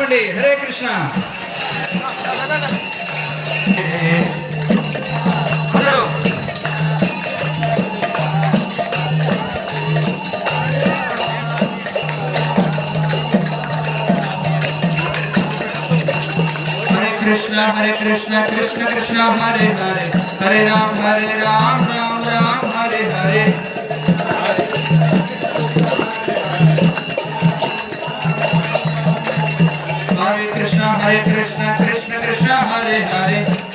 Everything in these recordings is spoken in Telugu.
చెప్పండి. హరే కృష్ణ. అందరూ హరే కృష్ణ హరే కృష్ణ కృష్ణ కృష్ణ హరే హరే. హరే రామ హరే రామ రామ రామ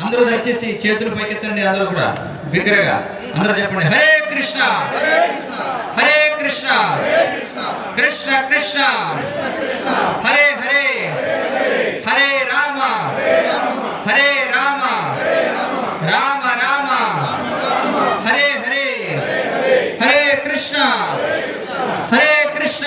అందరూ దయచేసి చేతులు పైకెత్తండి అందరూ కూడా. బిగ్గరగా. అందరూ చెప్పండి హరే కృష్ణ! హరే కృష్ణ! కృష్ణ కృష్ణ! హరే హరే రామ హరే రామ రామ రామ హరే హరే హరే కృష్ణ హరే కృష్ణ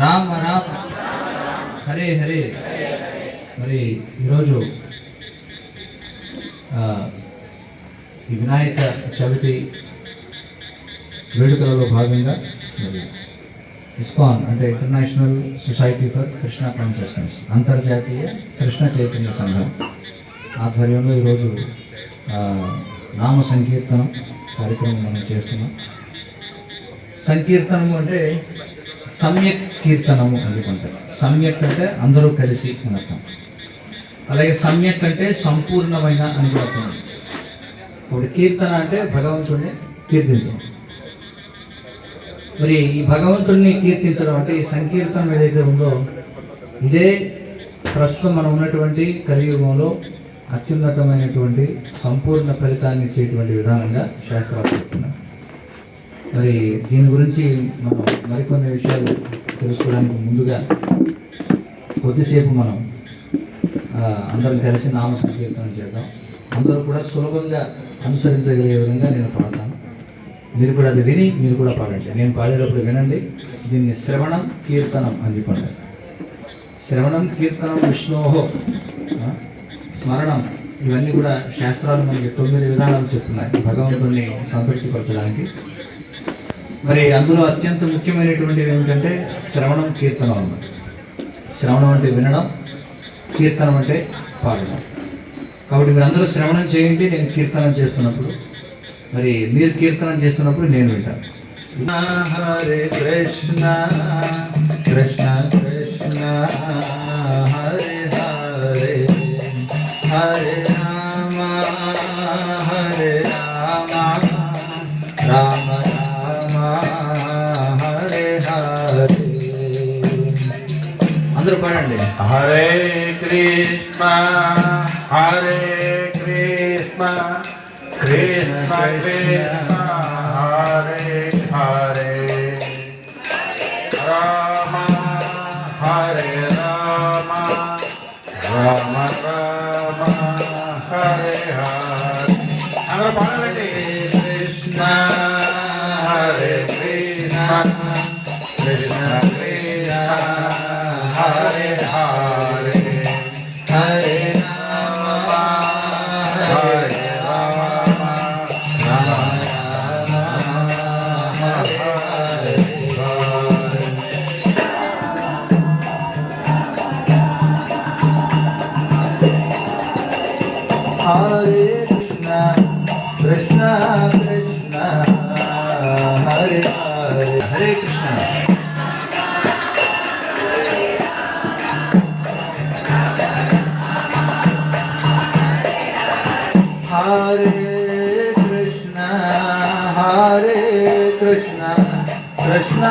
రామ రామ. హరే హరే. మరి ఈరోజు ఈ వినాయక చవితి వేడుకలలో భాగంగా మరి ఇస్కాన్ అంటే international society for Krishna consciousness అంతర్జాతీయ కృష్ణ చైతన్య సంఘం ఆధ్వర్యంలో ఈరోజు నామ సంకీర్తనం కార్యక్రమం మనం చేస్తున్నాం. సంకీర్తనము అంటే సమ్యక్ కీర్తనము అందుకుంటారు సమ్యక్ అంటే అందరూ కలిసి అని అర్థం అలాగే సమ్యక్ అంటే సంపూర్ణమైన అని కూడా అర్థం. ఇప్పుడు కీర్తన అంటే భగవంతుడిని కీర్తించడం. మరి ఈ భగవంతుడిని కీర్తించడం అంటే ఈ సంకీర్తనం ఏదైతే ఉందో ఇదే ప్రస్తుతం మనం ఉన్నటువంటి కలియుగంలో అత్యున్నతమైనటువంటి సంపూర్ణ ఫలితాన్ని ఇచ్చేటువంటి విధానంగా శాస్త్రాలు చెప్తున్నారు మరి దీని గురించి మనం మరికొన్ని విషయాలు తెలుసుకోవడానికి ముందుగా కొద్దిసేపు మనం అందరం కలిసి నామ సంకీర్తనం చేద్దాం. అందరూ కూడా సులభంగా అనుసరించగలిగే విధంగా నేను పాడతాను. మీరు కూడా అది విని మీరు కూడా పాడండి. నేను పాడేటప్పుడు వినండి. దీన్ని శ్రవణం కీర్తనం అని చెప్పండి. శ్రవణం కీర్తనం విష్ణోహో స్మరణం ఇవన్నీ కూడా శాస్త్రాలు మనకి తొమ్మిది విధానాలు చెప్తున్నాయి. భగవంతుడిని సంతృప్తిపరచడానికి. మరి అందులో అత్యంత ముఖ్యమైనటువంటివి ఏమిటంటే శ్రవణం కీర్తనం అనమాట శ్రవణం అంటే వినడం కీర్తనం అంటే పాడడం. కాబట్టి మీరందరూ శ్రవణం చేయండి నేను కీర్తనం చేస్తున్నప్పుడు. మరి మీరు కీర్తనం చేస్తున్నప్పుడు నేను వింటాను హరే కృష్ణ కృష్ణ కృష్ణ హరే హరే హరే అందరూ పాడండి హరే కృష్ణ హరే కృష్ణ కృష్ణ కృష్ణ హరే హరే రామ హరే రామ రామ రామ హరే హరే అందరూ పాడాలండి కృష్ణ హరే కృష్ణ కృష్ణ